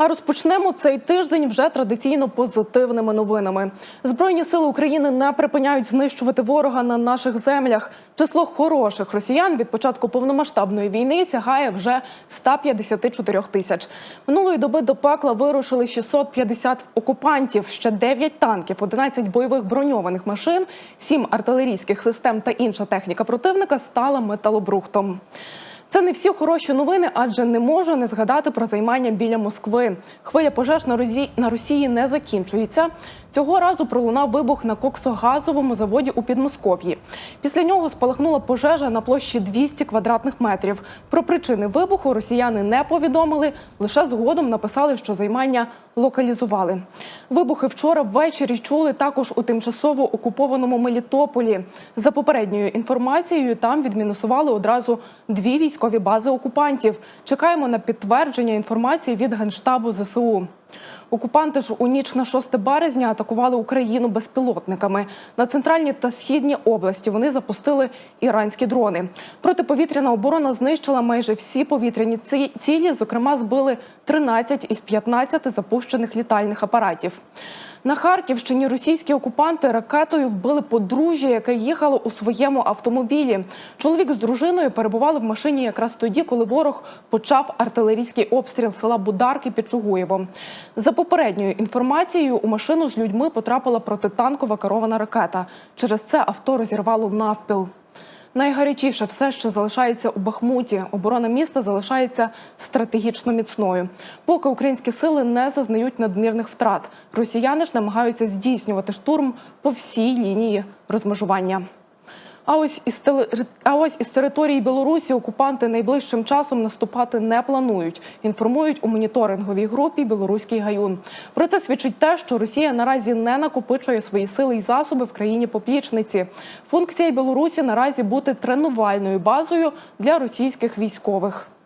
А розпочнемо цей тиждень вже традиційно позитивними новинами. Збройні сили України не припиняють знищувати ворога на наших землях. Число хороших росіян від початку повномасштабної війни сягає вже 154 тисяч. Минулої доби до пекла вирушили 650 окупантів, ще 9 танків, 11 бойових броньованих машин, 7 артилерійських систем та інша техніка противника стала металобрухтом. Це не всі хороші новини, адже не можу не згадати про займання біля Москви. Хвиля пожеж на Росії, на Росії не закінчується. Цього разу пролунав вибух на коксогазовому заводі у Підмосков'ї. Після нього спалахнула пожежа на площі 200 квадратних метрів. Про причини вибуху росіяни не повідомили. Лише згодом написали, що займання локалізували. Вибухи вчора ввечері чули також у тимчасово окупованому Мелітополі. За попередньою інформацією, там відмінусували одразу дві військові бази окупантів. Чекаємо на підтвердження інформації від генштабу ЗСУ. Окупанти ж у ніч на 6 березня атакували Україну безпілотниками. На центральній та східній області вони запустили іранські дрони. Протиповітряна оборона знищила майже всі повітряні ці- цілі. Зокрема, збили 13 із 15 запущених літальних апаратів. На Харківщині російські окупанти ракетою вбили подружжя, яке їхало у своєму автомобілі. Чоловік з дружиною перебували в машині якраз тоді, коли ворог почав артилерійський обстріл села Бударки під Чугуєвом. За попередньою інформацією, у машину з людьми потрапила протитанкова керована ракета. Через це авто розірвало навпіл. Найгарячіше все ще залишається у Бахмуті. Оборона міста залишається стратегічно міцною. Поки українські сили не зазнають надмірних втрат, росіяни ж намагаються здійснювати штурм по всій лінії розмежування. А ось із а ось із території Білорусі окупанти найближчим часом наступати не планують. Інформують у моніторинговій групі Білоруський гаюн. Про це свідчить те, що Росія наразі не накопичує свої сили і засоби в країні поплічниці. Функція Білорусі наразі бути тренувальною базою для російських військових.